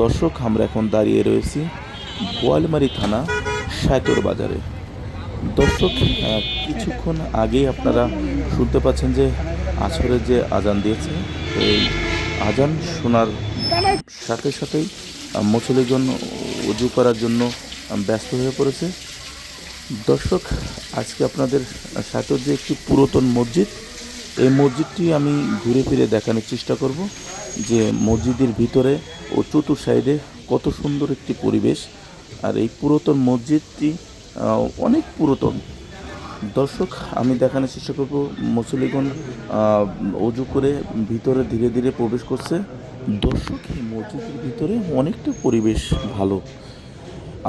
দর্শক, আমরা এখন দাঁড়িয়ে রয়েছি বোয়ালমারি থানা সাইকর বাজারে। দর্শক কিছুক্ষণ আগেই আপনারা শুনতে পাচ্ছেন যে আসরের যে আজান দিয়েছে, এই আজান শোনার সাথে সাথেই মুসলিগণ উজু করার জন্য ব্যস্ত হয়ে পড়েছে। দর্শক, আজকে আপনাদের সাথে যে একটি পুরাতন মসজিদ এই মসজিদটি আমি ঘুরে ফিরে দেখানোর চেষ্টা করব যে মসজিদের ভিতরে ও চতুর সাইডে কত সুন্দর একটি পরিবেশ। আর এই পুরাতন মসজিদটি অনেক পুরাতন। দর্শক, আমি দেখানোর চেষ্টা করব মুসলিগণ অজু করে ভিতরে ধীরে ধীরে প্রবেশ করছে। দর্শক, এই মসজিদের ভিতরে অনেকটা পরিবেশ ভালো।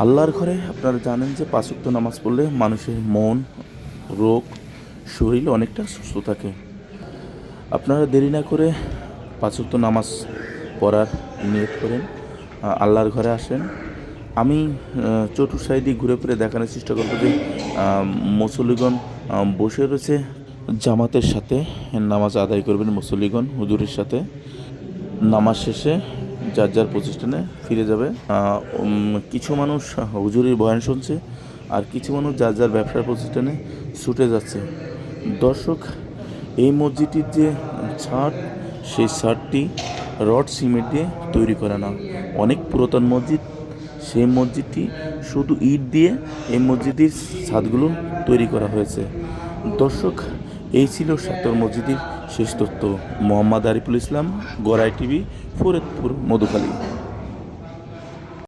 আল্লাহর ঘরে আপনারা জানেন যে পাঁচক্ত নামাজ পড়লে মানুষের মন, রোগ, শরীর অনেকটা সুস্থ থাকে। আপনারা দেরি না করে পাঁচক্ত নামাজ পড়ার নিয়ত করেন আল্লাহর ঘরে আসেন। আমি চতুর সাইডে ঘুরে ফিরে দেখানোর চেষ্টা করব যে মুসল্লিগণ বসে রয়েছে জামাতের সাথে, নামাজ আদায় করবেন মুসল্লিগণ, হুজুরের সাথে। নামাজ শেষে যার যার প্রতিষ্ঠানে ফিরে যাবে। কিছু মানুষ হুজুরির বয়ান শুনছে, আর কিছু মানুষ যার যার ব্যবসার প্রতিষ্ঠানে ছুটে যাচ্ছে। দর্শক এই মসজিদটির যে ছাদ, সেই ছাদটি রড সিমেন্ট দিয়ে তৈরি করা না। অনেক পুরাতন মসজিদ, সেই মসজিদটি শুধু ইট দিয়ে এই মসজিদের ছাদগুলো তৈরি করা হয়েছে। দর্শক, এই ছিল সাতর মসজিদের শেষ তথ্য। মোহাম্মদ আরিফুল ইসলাম, গড়াই টিভি, ফরিদপুর, মধুখালী।